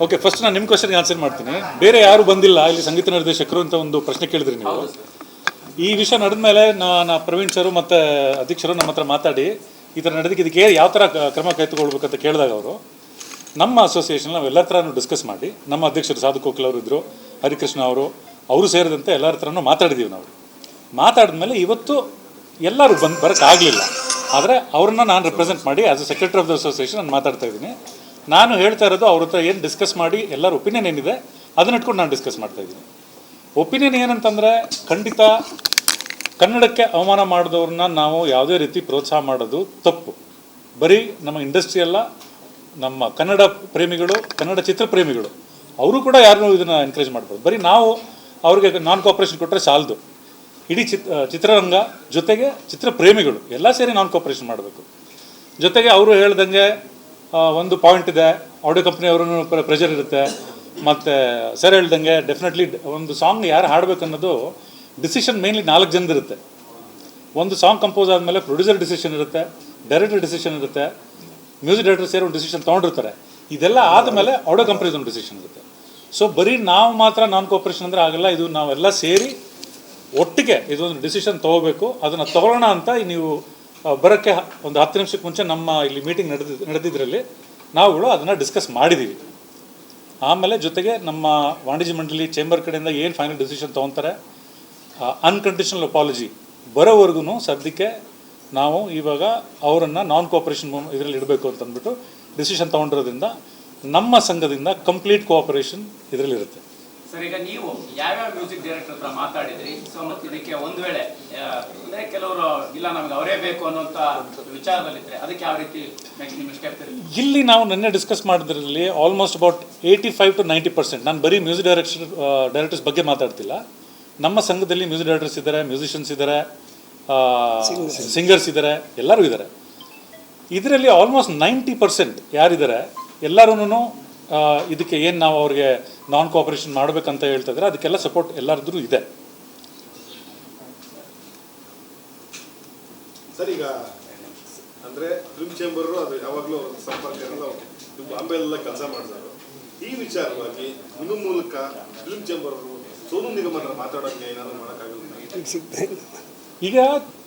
Okay first ನಾನು ನಿಮ್ಮ ಕ್ವಶನ್ಗೆ ಆನ್ಸರ್ ಮಾಡ್ತೀನಿ. ಬೇರೆ ಯಾರು ಬಂದಿಲ್ಲ ಇಲ್ಲಿ ಸಂಗೀತ ನಿರ್ದೇಶಕರು ಅಂತ ಒಂದು ಪ್ರಶ್ನೆ ಕೇಳಿದ್ರಿ ನೀವು. ಈ ವಿಷಯ ನಡೆದ ಮೇಲೆ ನಾನು ಪ್ರವೀಣ್ ಸರು ಮತ್ತು ಅಧ್ಯಕ್ಷರು ನಮ್ಮ ಹತ್ರ ಮಾತಾಡಿ ಈ ಥರ ನಡೆದಕ್ಕೆ ಇದಕ್ಕೆ ಯಾವ ಥರ ಕ- ಕ್ರಮ ಕೈತಗೊಳ್ಬೇಕಂತ ಕೇಳಿದಾಗ ಅವರು ನಮ್ಮ ಅಸೋಸಿಯೇಷನ್ ನಾವು ಎಲ್ಲರ ಹತ್ರನೂ ಡಿಸ್ಕಸ್ ಮಾಡಿ ನಮ್ಮ ಅಧ್ಯಕ್ಷರು ಸಾಧು ಕೋಕಿಲ್ ಅವರು ಇದ್ದರು ಹರಿಕೃಷ್ಣ ಅವರು ಅವರು ಸೇರಿದಂತೆ ಎಲ್ಲರ ಹತ್ರನೂ ಮಾತಾಡಿದ್ದೀವಿ ನಾವು. ಮಾತಾಡಿದ್ಮೇಲೆ ಇವತ್ತು ಎಲ್ಲರೂ ಬಂದು ಬರೋಕ್ಕಾಗಲಿಲ್ಲ ಆದರೆ ಅವ್ರನ್ನ ನಾನು ರೆಪ್ರೆಸೆಂಟ್ ಮಾಡಿ as a secretary of the association ನಾನು ಮಾತಾಡ್ತಾ ಇದ್ದೀನಿ. ನಾನು ಹೇಳ್ತಾ ಇರೋದು ಅವ್ರ ಹತ್ರ ಏನು ಡಿಸ್ಕಸ್ ಮಾಡಿ ಎಲ್ಲರ ಒಪಿನಿಯನ್ ಏನಿದೆ, ಅದನ್ನ ಇಟ್ಕೊಂಡು ನಾನು ಡಿಸ್ಕಸ್ ಮಾಡ್ತಾ ಇದ್ದೀನಿ. ಒಪಿನಿಯನ್ ಏನಂತಂದರೆ ಖಂಡಿತ ಕನ್ನಡಕ್ಕೆ ಅವಮಾನ ಮಾಡಿದವ್ರನ್ನ ನಾವು ಯಾವುದೇ ರೀತಿ ಪ್ರೋತ್ಸಾಹ ಮಾಡೋದು ತಪ್ಪು. ಬರೀ ನಮ್ಮ ಇಂಡಸ್ಟ್ರಿ ಅಲ್ಲ, ನಮ್ಮ ಕನ್ನಡ ಪ್ರೇಮಿಗಳು, ಕನ್ನಡ ಚಿತ್ರ ಪ್ರೇಮಿಗಳು, ಅವರು ಕೂಡ ಯಾರನ್ನೂ ಇದನ್ನು ಎನ್ಕರೇಜ್ ಮಾಡ್ಬೋದು ಬರೀ ನಾವು ಅವ್ರಿಗೆ ನಾನ್ ಕೋಆಪ್ರೇಷನ್ ಕೊಟ್ಟರೆ ಸಾಲದು. ಇಡೀ ಚಿತ್ ಚಿತ್ರರಂಗ ಜೊತೆಗೆ ಚಿತ್ರ ಪ್ರೇಮಿಗಳು, ಎಲ್ಲ ಸೇರಿ ನಾನ್ ಕೋಪ್ರೇಷನ್ ಮಾಡಬೇಕು. ಜೊತೆಗೆ ಅವರು ಹೇಳ್ದಂಗೆ ಒಂದು ಪಾಯಿಂಟ್ ಇದೆ. ಆಡಿಯೋ ಕಂಪ್ನಿಯವ್ರೂ ಪ್ರೆಷರ್ ಇರುತ್ತೆ. ಮತ್ತು ಸರ್ ಹೇಳ್ದಂಗೆ ಡೆಫಿನೆಟ್ಲಿ ಒಂದು ಸಾಂಗ್ ಯಾರು ಹಾಡಬೇಕು ಅನ್ನೋದು ಡಿಸಿಷನ್ ಮೇನ್ಲಿ ನಾಲ್ಕು ಜನದ ಇರುತ್ತೆ. ಒಂದು ಸಾಂಗ್ ಕಂಪೋಸ್ ಆದಮೇಲೆ ಪ್ರೊಡ್ಯೂಸರ್ ಡಿಸಿಷನ್ ಇರುತ್ತೆ ಡೈರೆಕ್ಟರ್ ಡಿಸಿಷನ್ ಇರುತ್ತೆ ಮ್ಯೂಸಿಕ್ ಡೈರೆಕ್ಟರ್ ಸೇರಿ ಒಂದು ಡಿಸಿಷನ್ ತೊಗೊಂಡಿರ್ತಾರೆ. ಇದೆಲ್ಲ ಆದಮೇಲೆ ಆಡಿಯೋ ಕಂಪ್ನೀಸ್ ಒಂದು ಡಿಸಿಷನ್ ಇರುತ್ತೆ. ಸೊ ಬರೀ ನಾವು ಮಾತ್ರ ನಾನ್ ಕೋಪರೇಷನ್ ಅಂದರೆ ಆಗಲ್ಲ. ಇದು ನಾವೆಲ್ಲ ಸೇರಿ ಒಟ್ಟಿಗೆ ಇದೊಂದು ಡಿಸಿಷನ್ ತೊಗೋಬೇಕು. ಅದನ್ನು ತೊಗೊಳ್ಳೋಣ ಅಂತ ನೀವು ಬರೋಕ್ಕೆ ಒಂದು ಹತ್ತು ನಿಮಿಷಕ್ಕೆ ಮುಂಚೆ ನಮ್ಮ ಇಲ್ಲಿ ಮೀಟಿಂಗ್ ನಡೆದ, ನಡೆದಿದ್ರಲ್ಲಿ ನಾವುಗಳು ಅದನ್ನು ಡಿಸ್ಕಸ್ ಮಾಡಿದ್ದೀವಿ ಆಮೇಲೆ ಜೊತೆಗೆ ನಮ್ಮ ವಾಣಿಜ್ಯ ಮಂಡಳಿ ಚೇಂಬರ್ ಕಡೆಯಿಂದ ಏನು ಫೈನಲ್ ಡಿಸಿಷನ್ ತೊಗೊತಾರೆ ಅನ್ಕಂಡೀಷನಲ್ ಅಪಾಲಜಿ ಬರೋವರೆಗೂ ಸದ್ಯಕ್ಕೆ ನಾವು ಇವಾಗ ಅವರನ್ನು ನಾನ್ ಕೋಆಪರೇಷನ್ ಇದರಲ್ಲಿ ಇಡಬೇಕು ಅಂತಂದ್ಬಿಟ್ಟು ಡಿಸಿಷನ್ ತೊಗೊಂಡಿರೋದ್ರಿಂದ ನಮ್ಮ ಸಂಘದಿಂದ ಕಂಪ್ಲೀಟ್ ಕೋಆಪರೇಷನ್ ಇದರಲ್ಲಿರುತ್ತೆ. ಸರ್ ಈಗ ನೀವು ಯಾವ್ಯಾವ ಮ್ಯೂಸಿಕ್ ಡೈರೆಕ್ಟರ್ ಹತ್ರ ಮಾತಾಡಿದ್ರಿ? ಸೊ ಮತ್ತೆ ಇದಕ್ಕೆ ಒಂದ್ ವೇಳೆ ಅಂದ್ರೆ ಕೆಲವರು ಇಲ್ಲ ನಮ್ಗೆ ಅವರೇ ಬೇಕು ಅನ್ನೋಂತ ವಿಚಾರದಲ್ಲಿದ್ರೆ ಅದಕ್ಕೆ ಯಾವ ರೀತಿ ನೆಕ್ಸ್ಟ್ ನಿಮ್ಮ ಸ್ಟೆಪ್ ಇಲ್ಲಿ ನಾವು ನಿನ್ನೆ discuss ಮಾಡಿದ್ರಲ್ಲಿ almost about eighty five to ninety percent ನಾನು ಬರೀ ಮ್ಯೂಸಿಕ್ ಡೈರೆಕ್ಷನ್ ಡೈರೆಕ್ಟರ್ಸ್ ಬಗ್ಗೆ ಮಾತಾಡ್ತಿಲ್ಲ. ನಮ್ಮ ಸಂಘದಲ್ಲಿ ಮ್ಯೂಸಿಕ್ ಡೈರೆಕ್ಟರ್ಸ್ ಇದ್ದಾರೆ ಮ್ಯೂಸಿಷಿಯನ್ಸ್ ಇದ್ದಾರೆ ಸಿಂಗರ್ಸ್ ಇದ್ದಾರೆ ಎಲ್ಲರೂ ಇದ್ದಾರೆ ಇದರಲ್ಲಿ ಆಲ್ಮೋಸ್ಟ್ ನೈಂಟಿ ಪರ್ಸೆಂಟ್ ಯಾರಿದ್ದಾರೆ ಎಲ್ಲರೂ ಇದಕ್ಕೆ ಏನು ನಾವು ಅವ್ರಿಗೆ ನಾನ್ ಕೋಆಪರೇಷನ್ ಮಾಡಬೇಕಂತ ಹೇಳ್ತಾ ಇದ್ದಾರೆ ಅದಕ್ಕೆಲ್ಲ ಸಪೋರ್ಟ್ ಎಲ್ಲರದ್ದು ಇದೆ. ಸರ್ ಈಗ ಅಂದ್ರೆ ಫಿಲ್ಮ್ ಚೇಂಬರ್ ಅದು ಯಾವಾಗಲೂ ಸಂಪರ್ಕ ಅವ್ರು. ನೀವು ಬಾಂಬೆಲ್ಲ ಕೆಲಸ ಮಾಡಿದ್ರು ಈ ವಿಚಾರವಾಗಿ ನಿಮ್ಮ ಮೂಲಕ ಫಿಲ್ಮ್ ಚೇಂಬರ್ ಅವರು ಸೋನು ನಿಗಮ್ ಮಾತಾಡೋಕ್ಕೆ ಮಾತಾಡೋಕೆ ಏನಾದ್ರು ಮಾಡೋಕ್ಕಾಗಲ್ಲ ಈಗ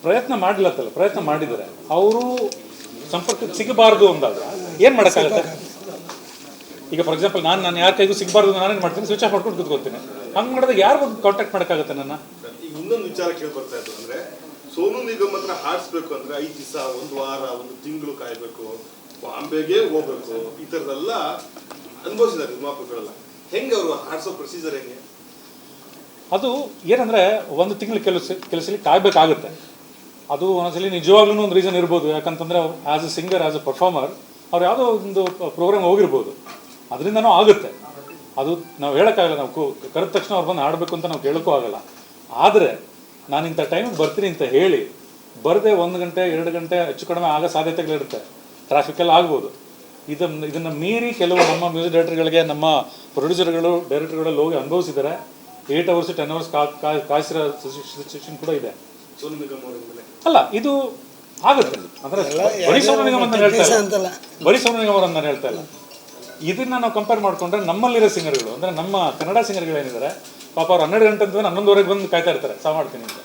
ಪ್ರಯತ್ನ ಮಾಡಲತ್ತಲ್ಲ ಪ್ರಯತ್ನ ಮಾಡಿದರೆ ಅವರು ಸಂಪರ್ಕಕ್ಕೆ ಸಿಗಬಾರ್ದು ಅಂದಾಗ ಏನು ಮಾಡೋಕ್ಕಾಗತ್ತೆ? ಈಗ ಫಾರ್ ಎಕ್ಸಾಂಪಲ್ ನಾನು ನಾನು ಯಾರ ಕೈಗೂ ಸಿಗಬಾರ್ದು ನಾನೇನು ಮಾಡ್ತೀನಿ? ಸ್ವಿಚ್ ಆಫ್ ಮಾಡ್ಕೊಂಡು ಕೂತ್ಕೋತೀನಿ ಹಂಗೆ ಮಾಡಿದಾಗ ಯಾರು ಕಾಂಟ್ಯಾಕ್ಟ್ ಮಾಡೋಕ್ಕಾಗತ್ತೆ ನನ್ನ? ಇನ್ನೊಂದು ವಿಚಾರ ಕೇಳಿ ಬರ್ತಾ ಇತ್ತು ಅಂದ್ರೆ ಸೋನು ನಿಗಮ್ ಹತ್ರ ಹಾರಿಸ್ಬೇಕು ಅಂದ್ರೆ ಐದು ದಿವಸ ಒಂದು ವಾರ ಒಂದು ತಿಂಗಳು ಕಾಯಬೇಕು ಬಾಂಬೆಗೆ ಹೋಗ್ಬೇಕು ಈ ಥರದೆಲ್ಲ ಅನುಭವಿಸಿದ್ದಾರೆ ನಿರ್ಮಾಪಕರೆಲ್ಲ. ಹೆಂಗೆ ಅವರು ಹಾರಿಸೋ ಪ್ರೊಸೀಜರ್ ಹೆಂಗೆ? ಅದು ಏನಂದರೆ ಒಂದು ತಿಂಗಳು ಕೆಲಸ ಕೆಲಸದಲ್ಲಿ ಕಾಯಬೇಕಾಗುತ್ತೆ. ಅದು ಒಂದೊಂದ್ಸಲಿ ನಿಜವಾಗ್ಲೂ ಒಂದು ರೀಸನ್ ಇರ್ಬೋದು. ಯಾಕಂತಂದರೆ as a singer as a performer ಅವ್ರು ಯಾವುದೋ ಒಂದು ಪ್ರೋಗ್ರಾಮ್ ಹೋಗಿರ್ಬೋದು. ಅದರಿಂದನೂ ಆಗುತ್ತೆ. ಅದು ನಾವು ಹೇಳೋಕ್ಕಾಗಲ್ಲ ನಾವು ಕು- ಕರೆದ ತಕ್ಷಣ ಅವ್ರು ಬಂದು ಆಡಬೇಕು ಅಂತ ನಾವು ಕೇಳೋಕ್ಕೂ ಆಗಲ್ಲ. ಆದರೆ ನಾನು ಇಂಥ ಟೈಮಿಗೆ ಬರ್ತೀನಿ ಅಂತ ಹೇಳಿ ಬರದೆ ಒಂದು ಗಂಟೆ ಎರಡು ಗಂಟೆ ಹೆಚ್ಚು ಕಡಿಮೆ ಆಗೋ ಸಾಧ್ಯತೆಗಳಿರುತ್ತೆ ಟ್ರಾಫಿಕಲ್ಲಿ ಆಗ್ಬೋದು. ಇದನ್ನು ಇದನ್ನು ಮೀರಿ ಕೆಲವು ನಮ್ಮ ಮ್ಯೂಸಿಕ್ ಡೈರೆಕ್ಟರ್ಗಳಿಗೆ ನಮ್ಮ ಪ್ರೊಡ್ಯೂಸರ್ಗಳು ಡೈರೆಕ್ಟರ್ಗಳೆಲ್ಲ ಹೋಗಿ ಅನುಭವಿಸಿದ್ದಾರೆ ಏಯ್ಟ್ ಅವರ್ಸ್ ಟೆನ್ ಅವರ್ಸ್ ಕಾಯಿಸಿರೋ ಸಿಚುವೇಶನ್ ಕೂಡ ಇದೆ. ಅಲ್ಲ ಇದು ಆಗುತ್ತೆ. ಅಂದ್ರೆ ಬರೀ ಸೌರ ನಿಗಮ ಅಂತ ಹೇಳ್ತಾ ಇಲ್ಲ. ಬರೀ ಸೌರ ನಿಗಮ ಅವ್ರನ್ನ ಹೇಳ್ತಾ ಇಲ್ಲ. ಇದನ್ನ ನಾವು ಕಂಪೇರ್ ಮಾಡ್ಕೊಂಡ್ರೆ ನಮ್ಮಲ್ಲಿರೋ ಸಿಂಗರ್ಗಳು ಅಂದ್ರೆ ನಮ್ಮ ಕನ್ನಡ ಸಿಂಗರ್ಗಳು ಏನಿದ್ದಾರೆ ಪಾಪ ಅವ್ರು ಹನ್ನೆರಡು ಗಂಟೆ ಅಂತ ಹನ್ನೊಂದುವರೆಗೆ ಬಂದು ಕಾಯ್ತಾ ಇರ್ತಾರೆ ಸಾ ಮಾಡ್ತೀನಿ ಅಂತ.